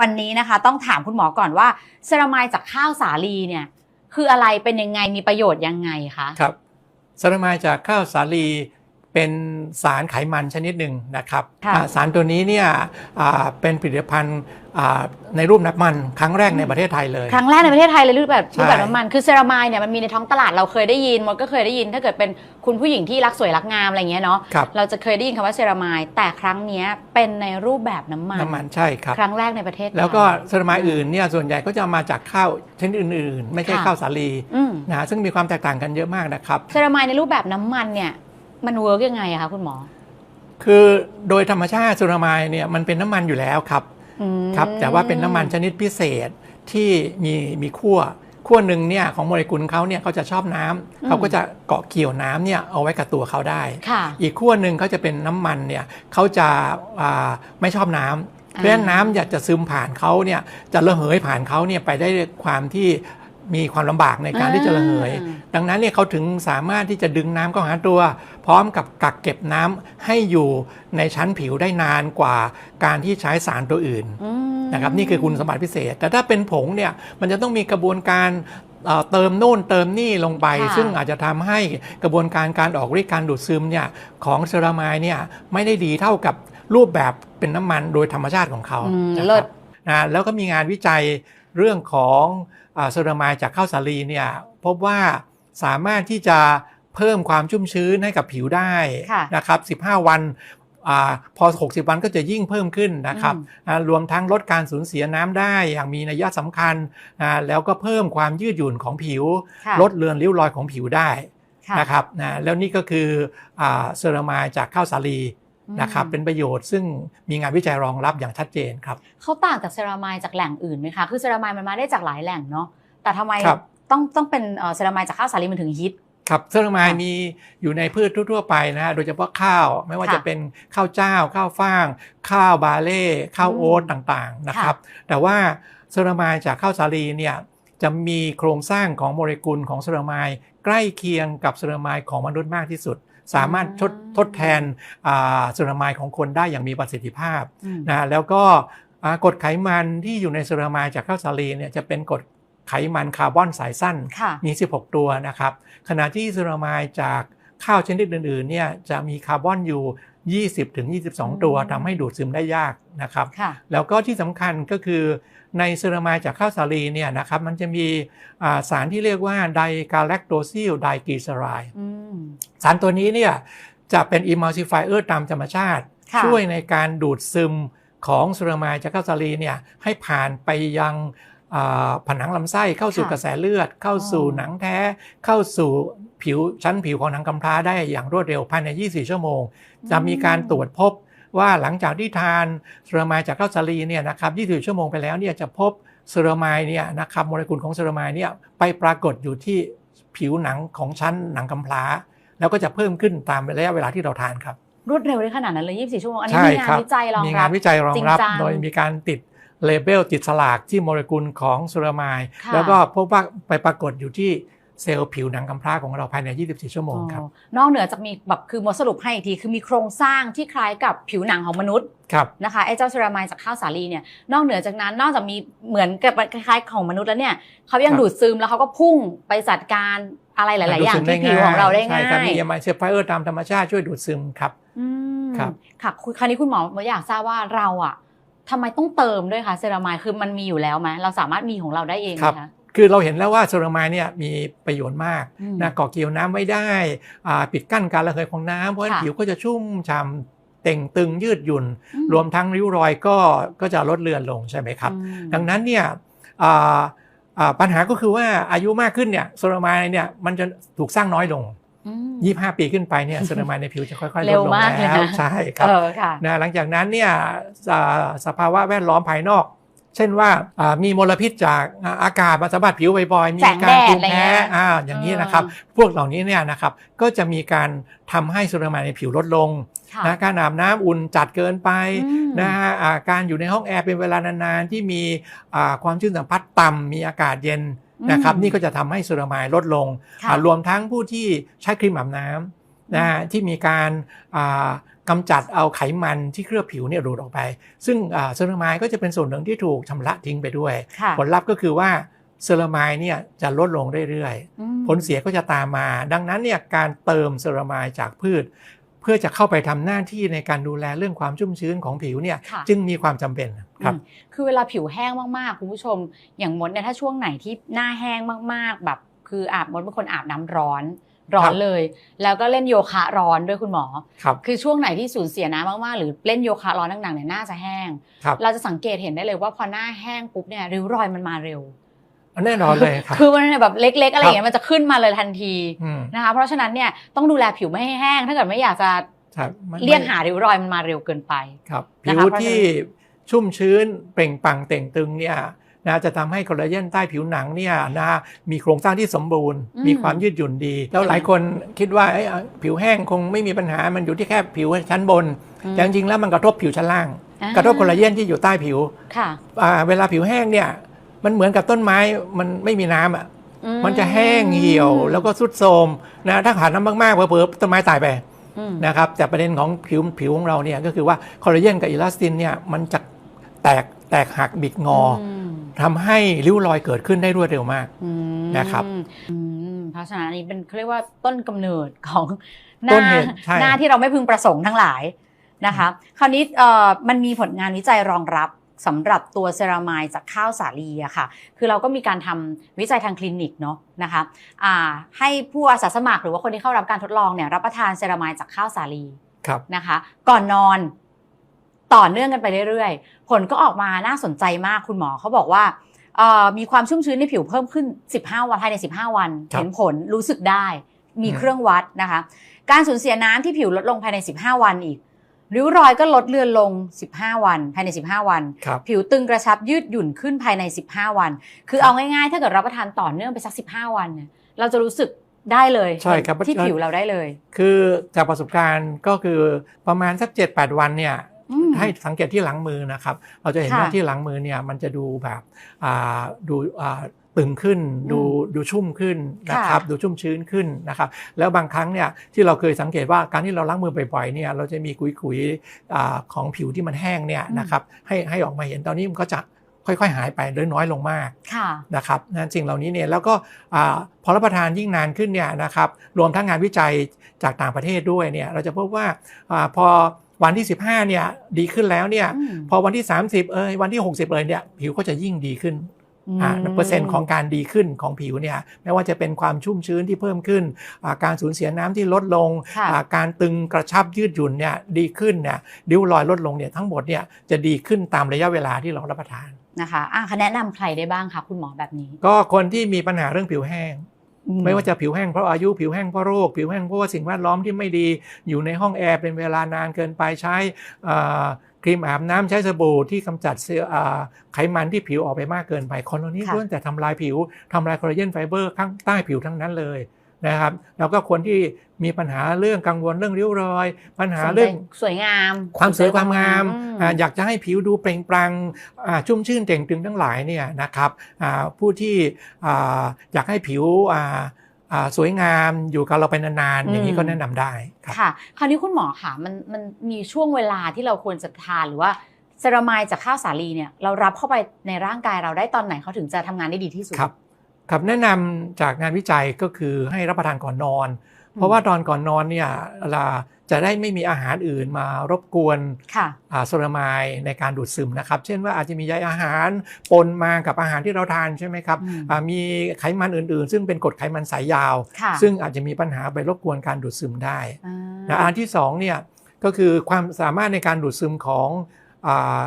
วันนี้นะคะ ต้องถามคุณหมอก่อนว่าเซรามายจากข้าวสาลีเนี่ย คืออะไรเป็นยังไงมีประโยชน์ยังไงคะครับเซรามายจากข้าวสาลี เป็นสารไขมันชนิดหนึ่งนะครับค่ะอ่าสารตัวนี้เนี่ยอ่าเป็นผลิตภัณฑ์อ่าในรูปน้ำมันครั้งแรกในประเทศไทยเลย ครั้งแรกในประเทศไทยเลยรูปแบบใช่รูปแบบน้ำมันคือเซรามายเนี่ยมันมีในท้องตลาดเราเคยได้ยินมดก็เคยได้ยิน ถ้าเกิดเป็นคุณผู้หญิงที่รักสวยรักงามอะไรเงี้ยเนาะครับเราจะเคยได้ยินคำว่าเซรามายแต่ครั้งเนี้ยเป็นในรูปแบบน้ำมันน้ำมันใช่ครับครั้งแรกในประเทศไทยแล้วก็สารมายอื่นเนี่ยส่วนใหญ่ก็จะมาจากข้าวชนิดอื่น ๆ ไม่ใช่ค่ะข้าวสาลีอืมนะฮะซึ่งมีความแตกต่างกันเยอะมากนะครับเซรามายในรูปแบบน้ำมันเนี่ย มันเวิร์กยังไงอะคะคุณหมอ คือโดยธรรมชาติสารมายเนี่ยมันเป็นน้ำมันอยู่แล้วครับอืมครับแต่ว่าเป็นน้ำมันชนิดพิเศษที่มีมีขั้วขั้วหนึ่งเนี่ยของโมเลกุลเขาเนี่ยเขาจะชอบน้ำเขาก็จะเกาะเกี่ยวน้ำเนี่ยเอาไว้กับตัวเขาได้ค่ะอีกขั้วหนึ่งเขาจะเป็นน้ำมันเนี่ยเขาจะอ่าไม่ชอบน้ำเพราะฉะนั้นน้ำอยากจะซึมผ่านเขาเนี่ยจะระเหยผ่านเขาเนี่ยไปได้ด้วยความที่ มีความลำบากในการที่จะระเหยอ่าดังนั้นเนี่ยเขาถึงสามารถที่จะดึงน้ำเข้าหาตัว พร้อมกับกักเก็บน้ำให้อยู่ในชั้นผิวได้นานกว่าการที่ใช้สารตัวอื่นอืม นะครับนี่คือคุณสมบัติพิเศษ แต่ถ้าเป็นผงเนี่ยมันจะต้องมีกระบวนการเอ่อเติมโน่นเติมนี่ลงไป ค่ะ ซึ่งอาจจะทำให้กระบวนการการออกฤทธิ์การดูดซึมเนี่ยของเซรามายเนี่ยไม่ได้ดีเท่ากับรูปแบบเป็นน้ำมันโดยธรรมชาติของเขาอืมนะครับ เลิศ นะแล้วก็มีงานวิจัย เรื่องของอ่าเซรามายจากข้าวสาลีเนี่ยพบว่าสามารถที่จะเพิ่มความชุ่มชื้นให้กับผิวได้ค่ะนะครับ 15 วันอาพอ 60 วันก็จะยิ่งเพิ่มขึ้นนะครับอืมอ่ารวมทั้งลดการสูญเสียน้ำได้อย่างมีนัยสำคัญอ่าแล้วก็เพิ่มความยืดหยุ่นของผิวค่ะลดเลือนริ้วรอยของผิวได้ค่ะนะครับนะแล้วนี่ก็คืออาเซรามายจากข้าวสาลี นะครับอืมเป็นประโยชน์ซึ่งมีงานวิจัยรองรับอย่างชัดเจนครับเขาต่างจากเซรามายจากแหล่งอื่นไหมคะคือเซรามายมันมาได้จากหลายแหล่งเนาะแต่ทำไมครับต้องต้องเป็นเอ่อเซรามายจากข้าวสาลีมันถึงฮิตครับเซรามายค่ะมีอยู่ในพืชทั่วๆไปนะฮะโดยเฉพาะข้าวไม่ว่าค่ะจะเป็นข้าวเจ้า ข้าวฟ่าง ข้าวบาเล่ข้าวอืมโอ๊ตต่างๆนะครับ แต่ว่าเซรามายจากข้าวสาลีเนี่ยจะมีโครงสร้างของโมเลกุลของเซรามายใกล้เคียงกับเซรามายของมนุษย์มากที่สุด สามารถทดทดแทนอ่าเซรามายของคนได้อย่างมีประสิทธิภาพอืมนะแล้วก็อ่ากรดไขมันที่อยู่ในเซรามายจากข้าวสาลีเนี่ยจะเป็นกรดไขมันคาร์บอนสายสั้นค่ะมี 16 ตัวนะครับ ขณะที่เซรามายจากข้าวชนิดอื่นๆเนี่ยจะมีคาร์บอนอยู่ 20ถึง22 ตัวอืมทำให้ดูดซึมได้ยากนะครับค่ะแล้วก็ที่สำคัญก็คือในเซรามายจากข้าวสาลีเนี่ยนะครับมันจะมีอ่าสารที่เรียกว่าไดกาแลคโตซิลไดกลีเซอไรด์อืมสารตัวนี้เนี่ยจะเป็น emulsifier ตามธรรมชาติค่ะช่วยในการดูดซึมของเซรามายจากข้าวสาลีเนี่ยให้ผ่านไปยังอ่า ผนังลำไส้เข้าสู่ค่ะกระแสเลือด เข้าสู่อ๋อหนังแท้ เข้าสู่ผิวชั้นผิวของหนังกำพร้าได้อย่างรวดเร็วภายใน 24 ชั่วโมง จะมีการตรวจพบว่าหลังจากที่ทานเซรามายจากข้าวสาลีเนี่ยนะครับ 24 ชั่วโมงไปแล้วเนี่ยจะพบเซรามายเนี่ยนะครับโมเลกุลของเซรามายเนี่ยไปปรากฏอยู่ที่ผิวหนังของชั้นหนังกำพร้า แล้วก็จะเพิ่มขึ้นตามระยะเวลาที่เราทานครับ รวดเร็วได้ขนาดนั้นเลย 24 ชั่วโมง อันนี้ใช่มีงาครันบวิจัยรองมีรังาบนวิจัยรองรับจริงจังโดยมีการติด เลเบลติดสลากที่โมเลกุลของเซรามายค่ะแล้วก็พบว่าไปปรากฏอยู่ที่เซลล์ผิวหนังกำพร้าของเราภายใน 24 ชั่วโมงครับอ๋อนอกเหนือจากมีแบบคือมดสรุปให้อีกที คือมีโครงสร้างที่คล้ายกับผิวหนังของมนุษย์ครับนะคะไอ้เจ้าเซรามายจากข้าวสาลีเนี่ยนอกเหนือจากนั้นนอกจากมีเหมือนกับคล้ายๆของมนุษย์แล้วเนี่ยเขายังครับดูดซึมแล้วเขาก็พุ่งไปจัดการอะไรหลาย ๆ อย่างดูดซึมที่ผิวของเราได้ใช่ง่าครับยมีเอมไอเซฟไฟเออร์ตามธรรมชาติช่วยดูดซึมครับอืมครับค่ะคุณคราวนี้คุณหมออยากทราบว่าเราอะ ทำไมต้องเติมด้วยคะเซรามายคือมันมีอยู่แล้วไหมเราสามารถมีของเราได้เองไหมคะคือเราเห็นแล้วว่าเซรามายเนี่ยมีประโยชน์มากอืมนะเกาะเกี่ยวน้ำไว้ได้อ่าปิดกั้นการระเหยของน้ำเพราะฉะนั้นค่ะผิวก็จะชุ่มฉ่ำเต่งตึงยืดหยุ่นอืมรวมทั้งริ้วรอยก็ก็จะลดเลือนลงใช่ไหมครับอืมดังนั้นเนี่ยอ่าอ่าปัญหาก็คือว่าอายุมากขึ้นเนี่ยเซรามายเนี่ยมันจะถูกสร้างน้อยลง อืม25ปีขึ้นไปเนี่ยเซรามายในผิวจะค่อยๆลเร็ดวลงมากเลยแล้วนะใช่ครับเออค่ะนะหลังจากนั้นเนี่ยอ่าสภาวะแวดล้อมภายนอก เช่นว่าอ่ามีมลพิษจากอ่าอากาศมาสัมผัสผิวบ่อยๆ มีแสงการแดดภูมิอะไรแพ้เงี้ยอ่าอย่างนี้นะครับ พวกเหล่านี้เนี่ยนะครับก็จะมีการทำให้เซรามายในผิวลดลงค่ะนะการอาบน้ำอุ่นจัดเกินไปอืมนะฮะอ่าการอยู่ในห้องแอร์เป็นเวลานานๆที่มีอ่าความชื้นสัมผัสต่ำมีอากาศเย็น นะครับอืมนี่ก็จะทำให้เซรามายลดลงค่ะอ่ารวมทั้งผู้ที่ใช้ครีมอาบน้ำนะฮะที่มีการอ่ากำจัดเอาไขมันที่เคลือบผิวเนี่ยดูดออกไป ซึ่งอ่าเซรามายก็จะเป็นส่วนหนึ่งที่ถูกชำระทิ้งไปด้วยค่ะผลลัพธ์ก็คือว่าเซรามายเนี่ยจะลดลงเรื่อยๆอืมผลเสียก็จะตามมา ดังนั้นเนี่ยการเติมเซรามายจากพืช เพื่อจะเข้าไปทำหน้าที่ในการดูแลเรื่องความชุ่มชื้นของผิวเนี่ยค่ะจึงมีความจำเป็น ครับอืมคือเวลาผิวแห้งมากๆคุณผู้ชม อย่างมดเนี่ยถ้าช่วงไหนที่หน้าแห้งมากๆ แบบคืออาบมดเป็นคนอาบน้ำร้อนร้อครันบเลย แล้วก็เล่นโยคะร้อนด้วยคุณหมอครับคือช่วงไหนที่สูญเสียน้ำมากๆหรือเล่นโยคะร้อนหนักๆเนี่ยหน้าจะแห้งครับเราจะสังเกตเห็นได้เลยว่าพอหน้าแห้งปุ๊บเนี่ยริ้วรอยมันมาเร็วแน่นอนเลยครับคือมันแบบเล็ก ๆ อะไรคอรับย่างเงี้ยมันจะขึ้นมาเลยทันทีมนะคะเพราะฉะนั้นเนี่ยต้องดูแลผิวไม่ให้แห้ง ถ้าเกิดไม่อยากจะครับมันเลี่ยงหาริ้วรอยมันมาเร็วเกินไปครับนะผิคะวเพราะฉะนั้นที่ ชุ่มชื้นเปล่งปลั่งเต่งตึงเนี่ยนะจะทำให้คอลลาเจนใต้ผิวหนังเนี่ยนะมีโครงสร้างที่สมบูรณ์อืมมีความยืดหยุ่นดี แล้วหลายคนคิดว่าเอ้ยผิวแห้งคงไม่มีปัญหามันอยู่ที่แค่ผิวชั้นบนอืมแต่จริงๆแล้วมันกระทบผิวชั้นล่างอ่ากระทบคอลลาเจนที่อยู่ใต้ผิวค่ะอ่าเวลาผิวแห้งเนี่ยมันเหมือนกับต้นไม้มันไม่มีน้ำอะอืมันจะแห้งเหี่ยวแล้วก็ทรุดโทรมนะถ้าขาดน้ำมากๆเผลอๆต้นไม้ตายไปอืมนะครับแต่ประเด็นของผิวผิวของเราเนี่ยก็คือว่าคอลลาเจนกับอิลาสตินเนี่ยมันจะแตกแตกหักบิดงออมทำให้ริ้วรอยเกิดขึ้นได้รวดเร็วมาก อืมนะครับอืมเพราะฉะนั้นอันนี้เป็นเขาเรียกว่าต้นกำเนิดของหต้น้านเหตุใช่ หน้าที่เราไม่พึงประสงค์ทั้งหลายนะคะ คราวนี้เอ่อมันมีผลงานวิจัยรองรับสำหรับตัวเซรามายจากข้าวสาลีอะค่ะ คือเราก็มีการทำวิจัยทางคลินิกเนาะนะคะอ่าให้ผู้อาสาสมัครหรือว่าคนที่เข้ารับการทดลองเนี่ยรับประทานเซรามายจากข้าวสาลี ครับ นะคะก่อนนอน ต่อเนื่องกันไปเรื่อยๆ ผลก็ออกมาน่าสนใจมากคุณหมอเขาบอกว่าเอ่อมีความชุ่มชื้นในผิวเพิ่มขึ้น 15 วันภายใน 15 วันครับเห็นผลรู้สึกได้ มีอืมเครื่องวัดนะคะ การสูญเสียน้ำที่ผิวลดลงภายใน 15 วันอีก ริ้วรอยก็ลดเลือนลง 15 วัน ภายใน 15 วันครับผิวตึงกระชับยืดหยุ่นขึ้นภายใน 15 วัน คือครับเอาง่ายๆ ถ้าเกิดรับประทานต่อเนื่องไปสัก 15 วันเนี่ยเราจะรู้สึกได้เลยใช่ครับที่ผิวเราได้เลย คือจากประสบการณ์ก็คือประมาณสัก 7-8 วันเนี่ยอืม ให้สังเกตที่หลังมือนะครับ เราจะเห็นค่ะว่าที่หลังมือเนี่ยมันจะดูแบบอ่าดูอ่าตึงขึ้นดูอืมดูชุ่มขึ้นนะครับค่ะดูชุ่มชื้นขึ้นนะครับแล้วบางครั้งเนี่ยที่เราเคยสังเกตว่าการที่เราล้างมือบ่อยๆเนี่ยเราจะมีขุยๆอ่าของผิวที่มันแห้งเนี่ยนะครับให้ให้ออกมาเห็นตอนนี้มันก็จะค่อยๆ หายไปหรือน้อยลงมากค่ะนะครับนั่นสิ่งเหล่านี้เนี่ยแล้วก็อาพอรับประทานยิ่งนานขึ้นเนี่ยนะครับรวมทั้งงานวิจัยจากต่างประเทศด้วยเนี่ยเราจะพบว่าอาพอ วันที่ 15เนี่ยดีขึ้นแล้วเนี่ยอืมพอวันที่ 30 เอยวันที่ 60เอยเนี่ยผิวก็จะยิ่งดีขึ้นอ่าอืมเปอร์เซ็นต์ของการดีขึ้นของผิวเนี่ยไม่ว่าจะเป็นความชุ่มชื้นที่เพิ่มขึ้นอ่าการสูญเสียน้ำที่ลดลงค่ะอ่าการตึงกระชับยืดหยุ่นเนี่ยดีขึ้นเนี่ยริ้วรอยลดลงเนี่ยทั้งหมดเนี่ยจะดีขึ้นตามระยะเวลาที่เรารับประทานนะคะอะคะแนะนำใครได้บ้างคะคุณหมอแบบนี้ ก็คนที่มีปัญหาเรื่องผิวแห้งอื ไม่ว่าจะผิวแห้งเพราะอายุผิวแห้งเพราะโรค ผิวแห้งเพราะว่าสิ่งแวดล้อมที่ไม่ดี อยู่ในห้องแอร์เป็นเวลานานเกินไปใช้อ่าครีมอาบน้ำใช้สบู่ที่กำจัดเซลล์อ่าไขมันที่ผิวออกไปมากเกินไปคนเหล่านี้ค่ะล้วนแต่ทำลายผิวทำลายคอลลาเจนไฟเบอร์ข้างใต้ผิวทั้งนั้นเลย นะครับ แล้วก็คนที่มีปัญหาเรื่องกังวลเรื่องริ้วรอย ปัญหาเรื่องสวยงาม ความสวยความงามอือ่าอยากจะให้ผิวดูเปล่งปลั่งอ่าชุ่มชื่นเต่งตึงทั้งหลายเนี่ยนะครับอ่าผู้ที่อ่าอยากให้ผิวอ่าอ่าสวยงามอยู่กับเราไปนานๆอย่างนี้ก็แนะนำได้ครับค่ะคราวนี้คุณหมอค่ะมันมันมีช่วงเวลาที่เราควรจะทานหรือว่าเซรามายจากข้าวสาลีเนี่ยเรารับเข้าไปในร่างกายเราได้ตอนไหนเขาถึงจะทำงานได้ดีที่สุดครับ ครับแนะนำจากงานวิจัยก็คือให้รับประทานก่อนนอน เพราะว่าตอนก่อนนอนเนี่ยเราจะได้ไม่มีอาหารอื่นมารบกวนค่ะอ่าโซลามายในการดูดซึมนะครับ เช่นว่าอาจจะมีใยอาหารปนมากับอาหารที่เราทานใช่ไหมครับอืมอ่ามีไขมันอื่นๆ ซึ่งเป็นกรดไขมันสายยาวค่ะซึ่งอาจจะมีปัญหาไปรบกวนการดูดซึมได้อ่านะอันที่สองเนี่ยก็คือความสามารถในการดูดซึมของอ่าอ่า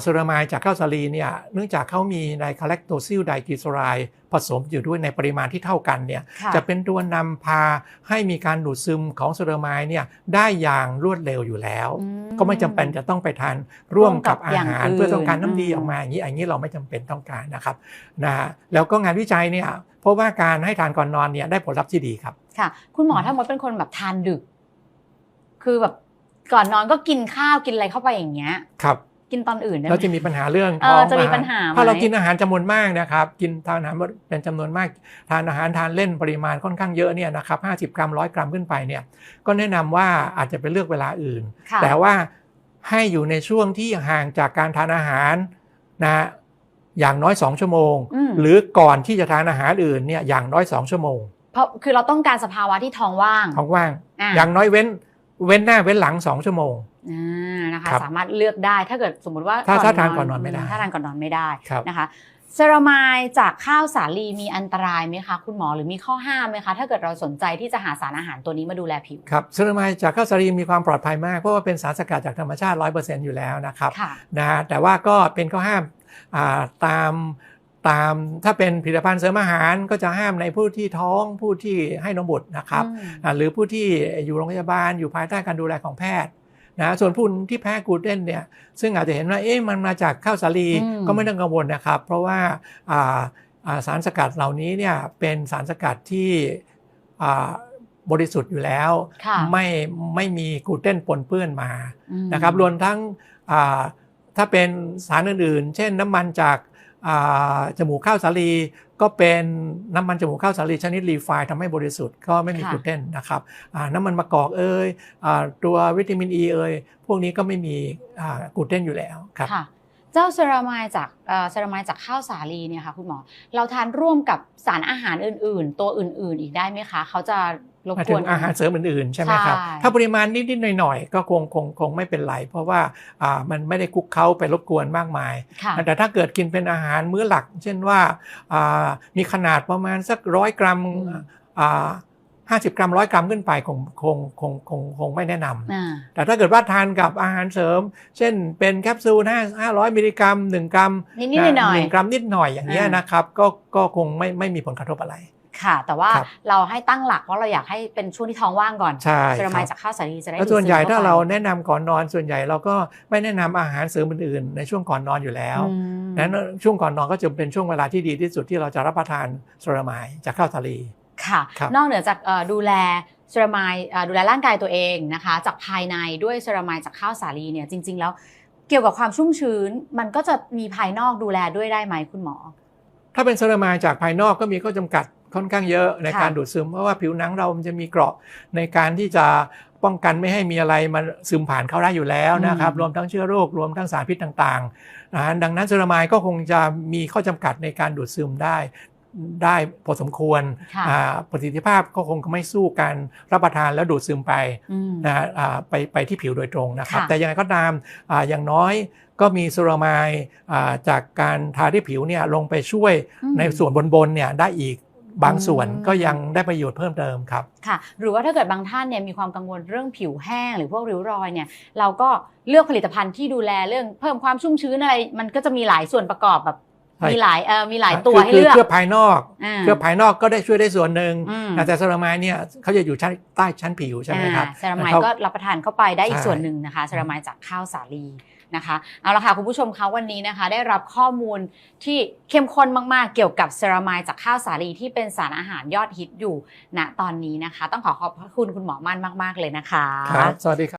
โซลามายจากข้าวสาลีเนี่ยเนื่องจากเขามีไดคาแลคโตซิลไดกลีเซอไรด์ผสมอยู่ด้วยในปริมาณที่เท่ากันเนี่ยค่จะเป็นตัวนำพาให้มีการดูดซึมของโซลามายเนี่ยได้อย่างรวดเร็วอยู่แล้วอืก็ไม่จำเป็นจะต้องไปทานร่วมกับร่วมกับอาอย่างหารอื่นเพื่อต้องการน้ำดีอืมออกมาอย่างนี้อย่างนี้เราไม่จำเป็นต้องการนะครับนะฮะแล้วก็งานวิจัยเนี่ยเพราะว่าการให้ทานก่อนนอนเนี่ยได้ผลลัพธ์ที่ดีครับค่ะคุณหมอถ้ามดเป็นคนแบบทานดึก คือแบบก่อนนอนก็กินข้าวกินอะไรเข้าไปอย่างเงี้ยครับ กินตอนอื่นได้ไหมเราจะมีปัญหาเรื่องเอท้อองจะมีอาหารปัญหาไหมถ้าเรากินอาหารจำนวนมากนะครับ กินทานอาหารเป็นจำนวนมาก ทานอาหารทานเล่นปริมาณค่อนข้างเยอะเนี่ยนะครับ50กรัมร้อยกรัมขึ้นไปเนี่ย ก็แนะนำว่าอาจจะไปเลือกเวลาอื่นค่ะแต่ว่าให้อยู่ในช่วงที่ห่างจากการทานอาหารนะฮะอย่างน้อย 2 ชั่วโมงอืมหรือก่อนที่จะทานอาหารอื่นเนี่ยอย่างน้อย 2 ชั่วโมง เพราะคือเราต้องการสภาวะที่ท้องว่างท้องว่างอ่าอย่างน้อยเว้นเว้นหน้าเว้นหลัง 2 ชั่วโมงอ่า นะคะครับสามารถเลือกได้ถ้าเกิดสมมุติว่าถ้าถ้าทานก่อนนอนไม่ได้ถ้าทานก่อนนอนไม่ได้ครับนะคะเซรามายจากข้าวสาลีมีอันตรายไหมคะคุณหมอหรือมีข้อห้ามไหมคะ ถ้าเกิดเราสนใจที่จะหาสารอาหารตัวนี้มาดูแลผิวครับเซรามายจากข้าวสาลีมีความปลอดภัยมากเพราะว่าเป็นสารสกัดจากธรรมชาติ 100%อยู่แล้วนะครับค่ะนะฮะแต่ว่าก็เป็นข้อห้ามอ่าตามตามถ้าเป็นผลิตภัณฑ์เสริมอาหารก็จะห้ามในผู้ที่ท้องผู้ที่ให้นมบุตรนะครับอืมอ่าหรือผู้ที่อยู่โรงพยาบาลอยู่ภายใต้การดูแลของแพทย์ นะส่วนผู้ที่แพ้กลูเตนเนี่ยซึ่งอาจจะเห็นว่าเอ๊ะมันมาจากข้าวสาลีอืมก็ไม่ต้องกังวลนะครับ เพราะว่าอ่าอ่าสารสกัดเหล่านี้เนี่ยเป็นสารสกัดที่อ่าบริสุทธิ์อยู่แล้วค่ะไม่ไม่มีกลูเตนปนเปื้อนมาอืมนะครับรวมทั้งอ่าถ้าเป็นสารอื่นๆ เช่นน้ำมันจากอ่า จมูกข้าวสาลีก็เป็นน้ำมันจมูกข้าวสาลีชนิดรีไฟน์ทำให้บริสุทธิ์ก็ไม่มีกลูเตนนะครับน้ำมันมะกอกเอ่ยอตัววิตามินอ e ีเอ่ยพวกนี้ก็ไม่มีกลูเตนอยู่แล้วครับ จ้าเซรามายจากเอ่อเซรามายจากข้าวสาลีเนี่ยค่ะคุณหมอ เราทานร่วมกับสารอาหารอื่น ๆ ตัวอื่น ๆ อีกได้ไหมคะ เขาจะรบมากถึวนงอาหารเสริมอื่น ๆ ใช่ไหมครับใช่ถ้าปริมาณนิด ๆ หน่อย ๆ ก็คงคงคงไม่เป็นไร เพราะว่าอ่ามันไม่ได้คลุกเคล้าไปรบกวนมากมายค่ะแต่ถ้าเกิดกินเป็นอาหารมื้อหลัก เช่นว่าอ่ามีขนาดประมาณสักร้อยกรัม อืมห้าสิบกรัมร้อยกรัมขึ้นไปคงคงคงคงคงไม่แนะนำอ่าแต่ถ้าเกิดว่าทานกับอาหารเสริม เช่นเป็นแคปซูลห้าห้าร้อยมิลลิกรัมหนึ่งกรัมนิดๆหน่อยๆนึ่งกรัมนิดหน่อยอย่างเงี้ยอ่านนะครับก็ก็คงไม่ไม่มีผลกระทบอะไรค่ะ แต่ว่าครับเราให้ตั้งหลักว่าเราอยากให้เป็นช่วงที่ท้องว่างก่อนใช่เซรามายครับจากข้าวสาลีจะได้แล้วส่วนใหญ่ดูดซึมถ้าข้ไปเราแนะนำก่อนนอนส่วนใหญ่เราก็ไม่แนะนำอาหารเสริมอื่นๆในช่วงก่อนนอนอยู่แล้วอืมนั้นช่วงก่อนนอนก็จะเป็นช่วงเวลาที่ดีที่สุดที่เราจะรับประทานโซรามายจากข้าวสาลี ค่ะ ครับนอกเหนือจากเอ่อดูแลเซรามายเอ่อดูแลร่างกายตัวเองนะคะ จากภายในด้วยเซรามายจากข้าวสาลีเนี่ยจริง ๆ แล้วเกี่ยวกับความชุ่มชื้น มันก็จะมีภายนอกดูแลด้วยได้ไหมคุณหมอ ถ้าเป็นโซรามายจากภายนอกก็มีข้อจำกัดค่อนข้างเยอะในค่ะ การดูดซึมเพราะว่าผิวหนังเรามันจะมีเกราะในการที่จะป้องกันไม่ให้มีอะไรมาซึมผ่านเข้าได้อยู่แล้วนะครับ รวมทั้งเชื้อโรครวมทั้งสารพิษต่างๆนะฮะดังนั้นโซรามายก็คงจะมีข้อจำกัดในการดูดซึมได้ ได้พอสมควรค่ะอ่าประสิทธิภาพก็คงไม่สู้การรับประทานแล้วดูดซึมไปอืมนะฮะอ่าไปไปที่ผิวโดยตรงนะครับค่ะแต่ยังไงก็ตามอาอย่างน้อยก็มีโซรามายอ่าจากการทาที่ผิวเนี่ยลงไปช่วยอืมในส่วนบนๆเนี่ยได้อีกบางส่วนอืมก็ยังได้ประโยชน์เพิ่มเติมครับค่ะ หรือว่าถ้าเกิดบางท่านเนี่ยมีความกังวลเรื่องผิวแห้งหรือพวกริ้วรอยเนี่ยเราก็เลือกผลิตภัณฑ์ที่ดูแลเรื่องเพิ่มความชุ่มชื้นอะไร มันก็จะมีหลายส่วนประกอบแบบใช่ มีหลายเออมีหลายตัวคือให้คือเลือกเคลือบภายนอกอ่าเคลือบภายนอกก็ได้ช่วยได้ส่วนหนึ่งอืมแต่โซรามายเนี่ยเขาจะอยู่ชั้นใต้ชั้นผิวใช่ไหมครับอ่าเซรามายเขาก็รับประทานเข้าไปได้อีกใช่ส่วนหนึ่งนะคะเซรามายจากข้าวสาลีนะคะเอาละค่ะคุณผู้ชมคะวันนี้นะคะ ได้รับข้อมูลที่เข้มข้นมากๆ เกี่ยวกับเซรามายจากข้าวสาลีที่เป็นสารอาหารยอดฮิตอยู่ณตอนนี้นะคะ ต้องขอขอบพระคุณคุณหมอมั่นมาก ๆ เลยนะคะครับสวัสดีครับ